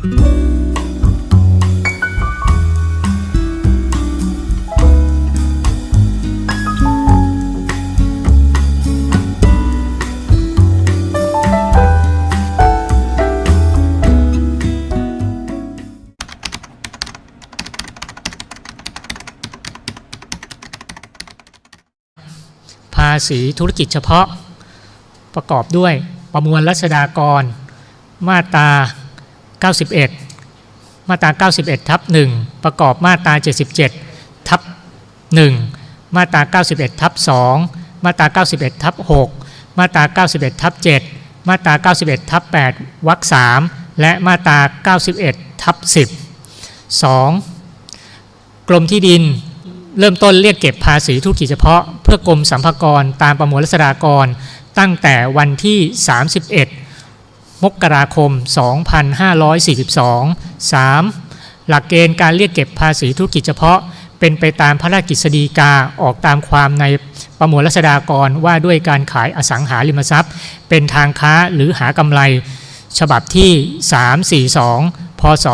ภาษีธุรกิจเฉพาะประกอบด้วยประมวลรัษฎากร มาตรา 91 มาตรา 91 ทับ 1 ประกอบมาตรา 77 ทับ 1 มาตรา 91 ทับ 2 มาตรา 91 ทับ 6 มาตรา 91 ทับ 7 มาตรา 91 ทับ 8 วรรค 3 และมาตรา 91 ทับ 10 2. กรมที่ดินเริ่มต้นเรียกเก็บภาษีธุรกิจเฉพาะ เพื่อกรมสัมภากรตามประมวลรัษฎากร ตั้งแต่วันที่ 31 มกราคม 2542 3. หลักเกณฑ์การเรียกเก็บภาษีธุรกิจเฉพาะ เป็นไปตามพระราชกฤษฎีกาออกตามความในประมวลรัษฎากรว่าด้วยการขายอสังหาริมทรัพย์ เป็นทางค้าหรือหากำไร ฉบับที่ 342 พศ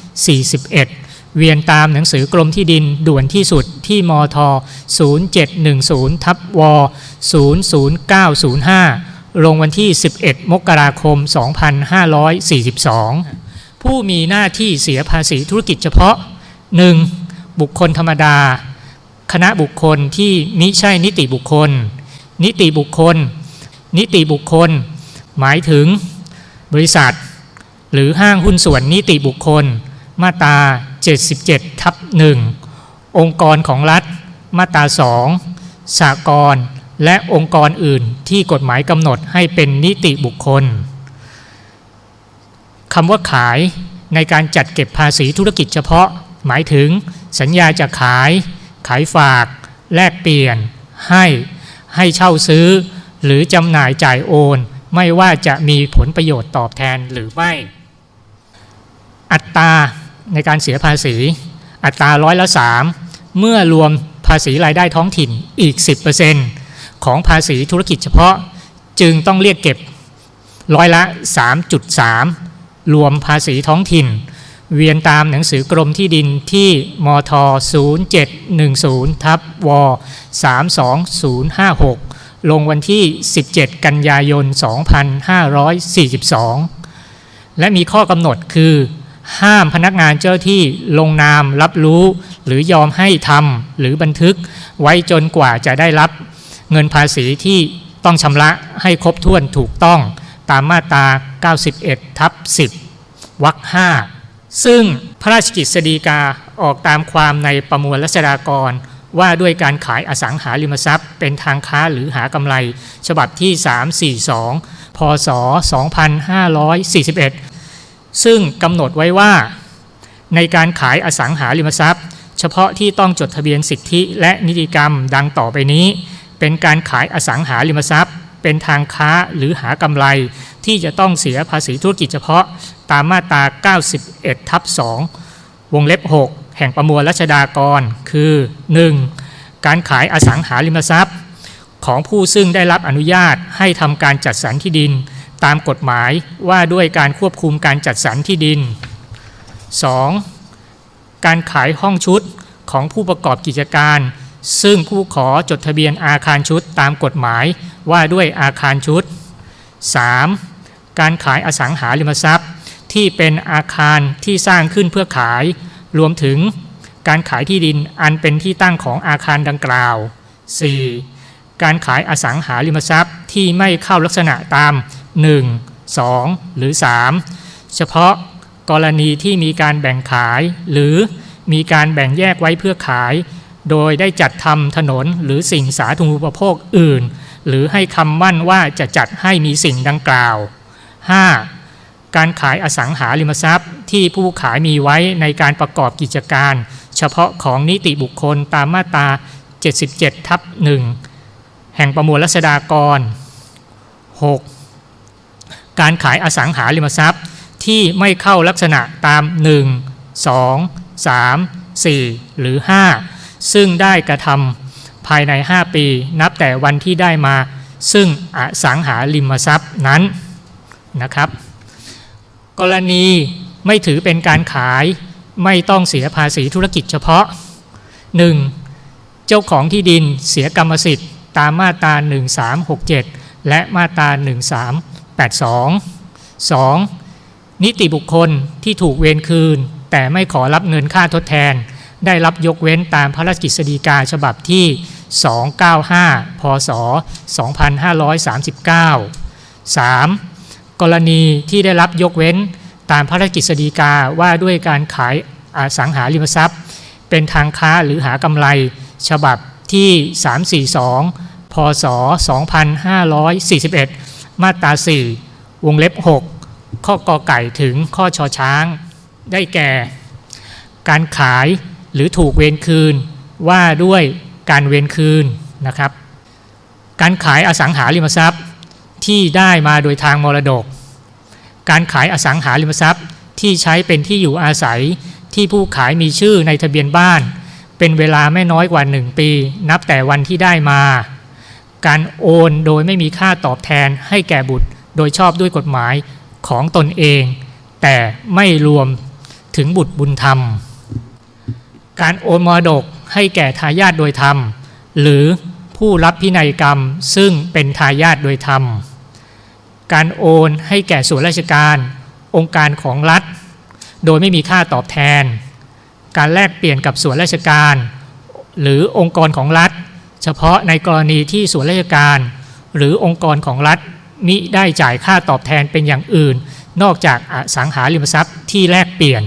2541เวียนตามหนังสือกรมที่ดินด่วนที่สุดที่มท 0710 ทับว 00905 ลงวันที่ 11 มกราคม 2542 ผู้มีหน้าที่เสียภาษีธุรกิจเฉพาะ 1. บุคคลธรรมดา คณะบุคคลที่มิใช่นิติบุคคล นิติบุคคล นิติบุคคล หมายถึง บริษัท หรือห้างหุ้นส่วนนิติบุคคล มาตรา 77 ทับ 1 องค์กรของรัฐ มาตรา 2สากล และองค์กรอื่นที่กฎหมายกำหนดให้เป็นนิติบุคคลคำว่าขายในการจัดเก็บภาษีธุรกิจเฉพาะ หมายถึง สัญญาจะขาย ขายฝาก แลกเปลี่ยน ให้ ให้เช่าซื้อ หรือจำหน่ายจ่ายโอน ไม่ว่าจะมีผลประโยชน์ตอบแทนหรือไม่ อัตราในการเสียภาษี อัตราร้อยละ3เมื่อรวมภาษีรายได้ท้องถิ่นอีก 10% ของภาษีธุรกิจเฉพาะ จึงต้องเรียกเก็บร้อยละ 3.3 รวมภาษีท้องถิ่น เวียนตามหนังสือกรมที่ดินที่มท 0710 ทับว 32056 ลงวันที่ 17 กันยายน 2542 และมีข้อกำหนดคือ ห้ามพนักงานเจ้าที่ลงนามรับรู้ หรือยอมให้ทำหรือบันทึกไว้จนกว่าจะได้รับ เงินภาษีที่ต้องชำระให้ครบถ้วนถูกต้องตามมาตรา 91 ทับ 10 วรรค 5 ซึ่งพระราชกฤษฎีกาออกตามความในประมวลรัษฎากร ว่าด้วยการขายอสังหาริมทรัพย์ เป็นทางค้าหรือหากำไร ฉบับที่ 342 พศ 2541 ซึ่งกำหนดไว้ว่า ในการขายอสังหาริมทรัพย์ เฉพาะที่ต้องจดทะเบียนสิทธิและนิติกรรมดังต่อไปนี้ เป็นการขายอสังหาริมทรัพย์ เป็นทางค้าหรือหากำไรที่จะต้องเสียภาษีธุรกิจเฉพาะตามมาตรา 91 ทับ 2 วงเล็บ 6 แห่งประมวลรัชดากร คือ 1. การขายอสังหาริมทรัพย์ ของผู้ซึ่งได้รับอนุญาตให้ทำการจัดสรรที่ดิน ตามกฎหมายว่าด้วยการควบคุมการจัดสรรที่ดิน 2. การขายห้องชุดของผู้ประกอบกิจการ ซึ่งผู้ขอจดทะเบียนอาคารชุดตามกฎหมายว่าด้วยอาคารชุด 3. การขายอสังหาริมทรัพย์ ที่เป็นอาคารที่สร้างขึ้นเพื่อขาย รวมถึงการขายที่ดินอันเป็นที่ตั้งของอาคารดังกล่าว 4. การขายอสังหาริมทรัพย์ที่ไม่เข้าลักษณะตาม 1 2 หรือ 3 เฉพาะกรณีที่มีการแบ่งขาย หรือมีการแบ่งแยกไว้เพื่อขาย โดยได้จัดทำถนนหรือสิ่งสาธารณูปโภคอื่น หรือให้คำมั่นว่าจะจัดให้มีสิ่งดังกล่าว 5. การขายอสังหาริมทรัพย์ ที่ผู้ขายมีไว้ในการประกอบกิจการ เฉพาะของนิติบุคคลตามมาตรา 77ทับ1แห่งประมวลรัษฎากร 6. การขายอสังหาริมทรัพย์ที่ไม่เข้าลักษณะตาม 1 2 3 4 หรือ 5 ซึ่งได้กระทำภายใน 5 ปี นับแต่วันที่ได้มา ซึ่งอสังหาริมทรัพย์นั้นนะครับ กรณีไม่ถือเป็นการขายไม่ต้องเสียภาษีธุรกิจเฉพาะ 1. เจ้าของที่ดินเสียกรรมสิทธิ์ ตามมาตรา 1367 และมาตรา 1382 2. นิติบุคคลที่ถูกเวรคืน แต่ไม่ขอรับเงินค่าทดแทน ได้รับยกเว้นตามพระราชกฤษฎีกาฉบับที่ 295 พศ 2539 3. กรณีที่ได้รับยกเว้นตามพระราชกฤษฎีกาว่าด้วยการขายอสังหาริมทรัพย์ เป็นทางค้าหรือหากำไรฉบับที่ 342 พศ 2541 มาตรา 4 วงเล็บ 6 ข้อกอไก่ถึงข้อชอช้าง ได้แก่ การขาย หรือถูกเวรคืนว่าด้วยการเวรคืนนะครับ การขายอสังหาริมทรัพย์ที่ได้มาโดยทางมรดก การขายอสังหาริมทรัพย์ที่ใช้เป็นที่อยู่อาศัยที่ผู้ขายมีชื่อในทะเบียนบ้าน เป็นเวลาไม่น้อยกว่า 1 ปี นับแต่วันที่ได้มา การโอนโดยไม่มีค่าตอบแทนให้แก่บุตรโดยชอบด้วยกฎหมายของตนเอง แต่ไม่รวมถึงบุตรบุญธรรม การโอนมรดกให้แก่ทายาทโดยธรรม หรือผู้รับพินัยกรรมซึ่งเป็นทายาทโดยธรรม การโอนให้แก่ส่วนราชการ องค์การของรัฐ โดยไม่มีค่าตอบแทน การแลกเปลี่ยนกับส่วนราชการ หรือองค์กรของรัฐ เฉพาะในกรณีที่ส่วนราชการ หรือองค์กรของรัฐมิได้จ่ายค่าตอบแทนเป็นอย่างอื่น นอกจากอสังหาริมทรัพย์ที่แลกเปลี่ยน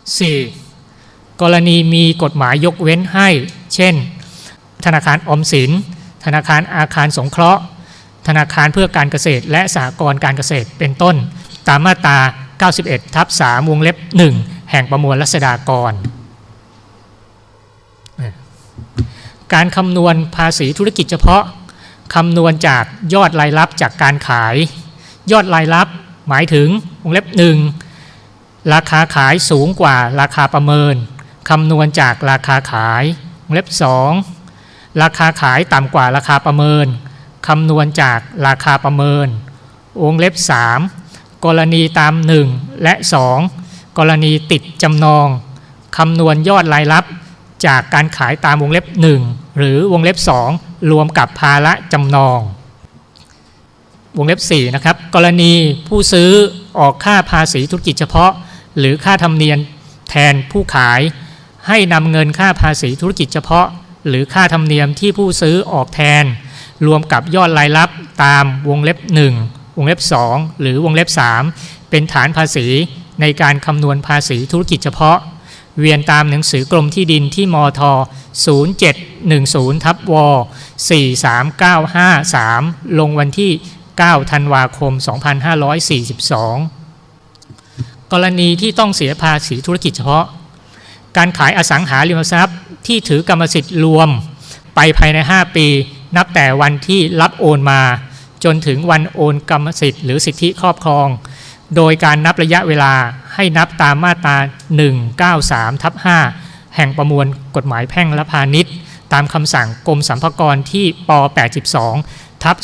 4. กรณีมีกฎหมายยกเว้นให้ เช่น ธนาคารอมสิน ธนาคารอาคารสงเคราะห์ ธนาคารเพื่อการเกษตร และสหกรณ์การเกษตรเป็นต้น ตามมาตรา 91 ทับ3วงเล็บ 1 แห่งประมวลรัษฎากร การคำนวณภาษีธุรกิจเฉพาะคำนวณจากยอดรายรับจากการขาย ยอดรายรับหมายถึงวงเล็บ 1 ราคาขายสูงกว่าราคาประเมิน คำนวณจากราคาขายวงเล็บ 2 ราคาขายต่ำกว่าราคาประเมินคำนวณจากราคาประเมิน วงเล็บ 3 กรณีตาม 1 และ 2 กรณีติดจำนองคำนวณยอดรายรับจากการขายตามวงเล็บ 1 หรือวงเล็บ 2 รวมกับภาระจำนอง วงเล็บ4นะครับกรณีผู้ซื้อออกค่าภาษีธุรกิจเฉพาะ หรือค่าธรรมเนียมแทนผู้ขาย ให้นำเงินค่าภาษีธุรกิจเฉพาะ หรือค่าธรรมเนียมที่ผู้ซื้อออกแทน รวมกับยอดรายรับตามวงเล็บ 1 วงเล็บ 2 หรือวงเล็บ 3 เป็นฐานภาษีในการคำนวณภาษีธุรกิจเฉพาะ เวียนตามหนังสือกรมที่ดินที่มท 0710ทับว43953 ลงวันที่ 9 ธันวาคม 2542 กรณีที่ต้องเสียภาษีธุรกิจเฉพาะ การขายอสังหาริมทรัพย์ ที่ถือกรรมสิทธิ์รวม ไปภายใน 5 ปี นับแต่วันที่รับโอนมา จนถึงวันโอนกรรมสิทธิ์หรือสิทธิครอบครอง โดยการนับระยะเวลาให้นับตามมาตรา 193ทับ5แห่งประมวลกฎหมายแพ่งและพาณิชย์ ตามคำสั่งกรมสรรพากรที่ป 82ทับ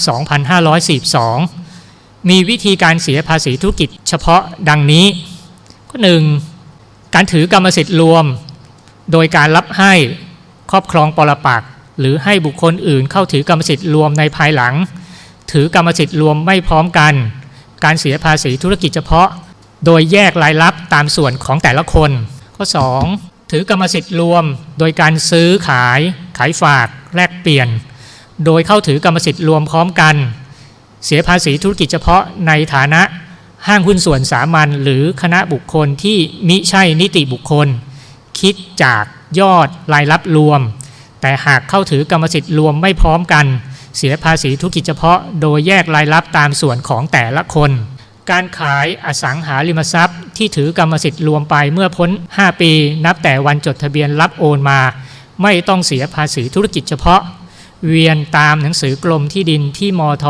2542 มีวิธีการเสียภาษีธุรกิจเฉพาะดังนี้ก็หนึ่ง การถือกรรมสิทธิ์รวม โดยการรับให้ครอบครองปรปักหรือให้บุคคลอื่นเข้าถือกรรมสิทธิ์รวมในภายหลัง ถือกรรมสิทธิ์รวมไม่พร้อมกัน การเสียภาษีธุรกิจเฉพาะ โดยแยกรายรับตามส่วนของแต่ละคน ข้อ 2 ถือกรรมสิทธิ์รวม โดยการซื้อขาย ขายฝากแลกเปลี่ยน โดยเข้าถือกรรมสิทธิ์รวมพร้อมกัน เสียภาษีธุรกิจเฉพาะในฐานะ ห้างหุ้นส่วนสามัญหรือคณะบุคคลที่มิใช่นิติบุคคล คิดจากยอดรายรับรวม แต่หากเข้าถือกรรมสิทธิ์รวมไม่พร้อมกัน เสียภาษีธุรกิจเฉพาะ โดยแยกรายรับตามส่วนของแต่ละคน การขายอสังหาริมทรัพย์ ที่ถือกรรมสิทธิ์รวมไปเมื่อพ้น 5 ปี นับแต่วันจดทะเบียนรับโอนมา ไม่ต้องเสียภาษีธุรกิจเฉพาะ เวียนตามหนังสือกรมที่ดินที่มท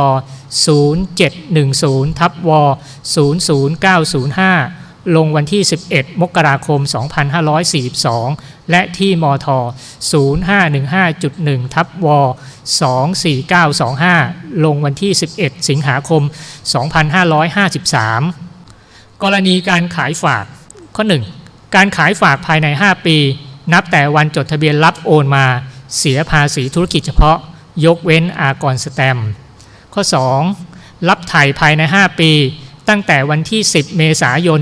0710ทับว00905 ลงวันที่ 11 มกราคม 2542 และที่มท 0515.1ทับว24925 ลงวันที่ 11 สิงหาคม 2553 กรณีการขายฝากข้อ 1 การขายฝากภายใน 5 ปี นับแต่วันจดทะเบียนรับโอนมา เสียภาษีธุรกิจเฉพาะ ยกเว้นอากรสแตม ข้อ 2 รับถ่ายภายใน 5 ปี ตั้งแต่วันที่ 10 เมษายน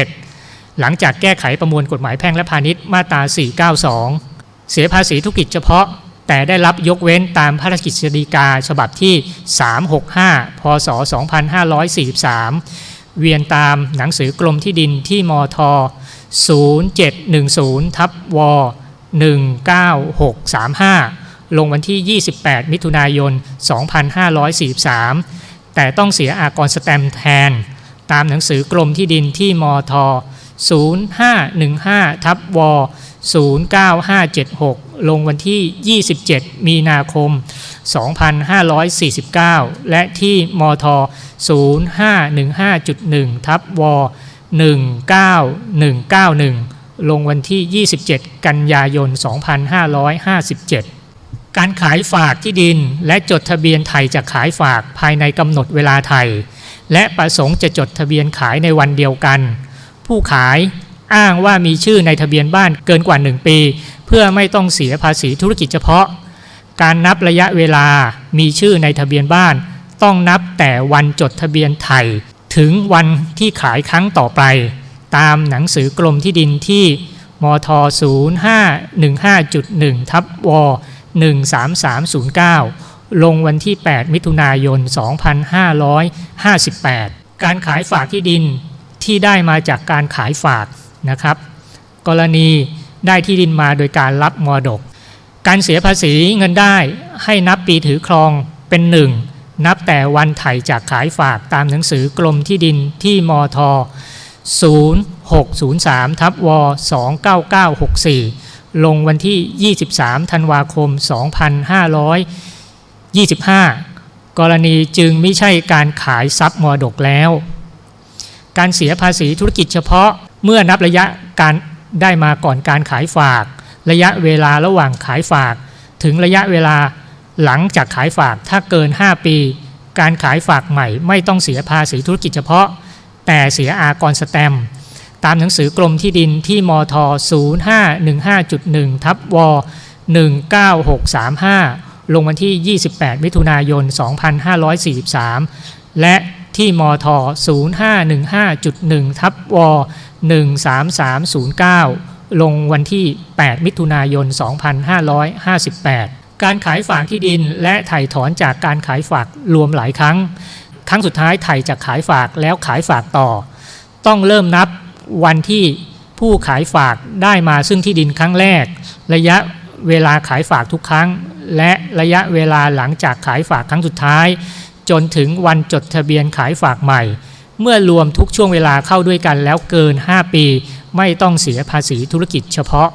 2541 หลังจากแก้ไขประมวลกฎหมายแพ่งและพาณิชย์มาตรา 492 เสียภาษีธุรกิจเฉพาะ แต่ได้รับยกเว้นตามพระราชกฤษฎีกาฉบับที่ 365 พศ 2543 เวียนตามหนังสือกรมที่ดินที่มท 0710 ทับว 19635 ลงวันที่ 28 มิถุนายน 2543 แต่ต้องเสียอากรสแตมแทน ตามหนังสือกรมที่ดินที่มท 0515ทับว09576 ลงวันที่ 27 มีนาคม 2549 และที่มท 0515.1 ทับว19191 ลงวันที่ 27 กันยายน 2557 การขายฝากที่ดินและจดทะเบียนไทยจะขายฝากภายในกำหนดเวลาไทย และประสงค์จะจดทะเบียนขายในวันเดียวกัน ผู้ขายอ้างว่ามีชื่อในทะเบียนบ้านเกินกว่า 1 ปี เพื่อไม่ต้องเสียภาษีธุรกิจเฉพาะ การนับระยะเวลามีชื่อในทะเบียนบ้าน ต้องนับแต่วันจดทะเบียนไทย ถึงวันที่ขายครั้งต่อไป ตามหนังสือกรมที่ดินที่มท 0515.1 ทับว13309 ลงวันที่ 8 มิถุนายน 2558 การขายฝากที่ดินที่ได้มาจากการขายฝากนะครับ กรณีได้ที่ดินมาโดยการรับมรดก การเสียภาษีเงินได้ให้นับปีถือครองเป็นหนึ่งนับแต่วันไถ่จากขายฝากตามหนังสือกรมที่ดินที่มท 0603ทับว29964 ลงวันที่ 23 ธันวาคม 2525 กรณีจึงไม่ใช่การขายทรัพย์มรดกแล้ว การเสียภาษีธุรกิจเฉพาะเมื่อนับระยะการได้มาก่อนการขายฝาก ระยะเวลาระหว่างขายฝาก ถึงระยะเวลาหลังจากขายฝากถ้าเกิน 5 ปี การขายฝากใหม่ไม่ต้องเสียภาษีธุรกิจเฉพาะ แต่เสียอากรสแตม ตามหนังสือกรมที่ดินที่มท 0515.1 ทับว 19635 ลงวันที่ 28 มิถุนายน 2543 และที่มท 0515.1 ทับว 13309 ลงวันที่ 8 มิถุนายน 2558 การขายฝากที่ดินและถ่ายถอนจากการขายฝากรวมหลายครั้ง ครั้งสุดท้ายไถ่จากขายฝากแล้วขายฝากต่อ ต้องเริ่มนับวันที่ผู้ขายฝากได้มาซึ่งที่ดินครั้งแรก ระยะเวลาขายฝากทุกครั้ง และระยะเวลาหลังจากขายฝากครั้งสุดท้าย จนถึงวันจดทะเบียนขายฝากใหม่ เมื่อรวมทุกช่วงเวลาเข้าด้วยกันแล้วเกิน 5 ปี ไม่ต้องเสียภาษีธุรกิจเฉพาะ